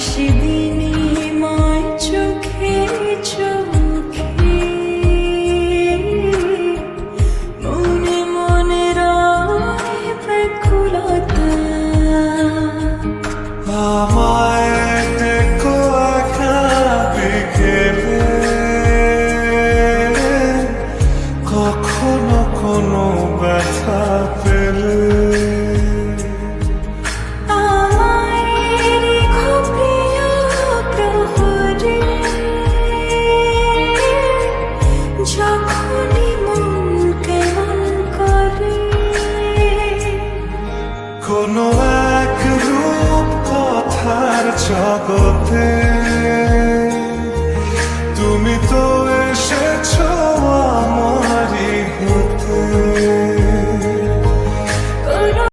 হাসি বিনিময় চোখে চোখে। মনে মনে রায় ব্যাকুলতা। আমায় দেখো আঁকা বিকেলে কখনো কোনো ব্যথা কোনো এক রূপ কথার জগতে তুমি তো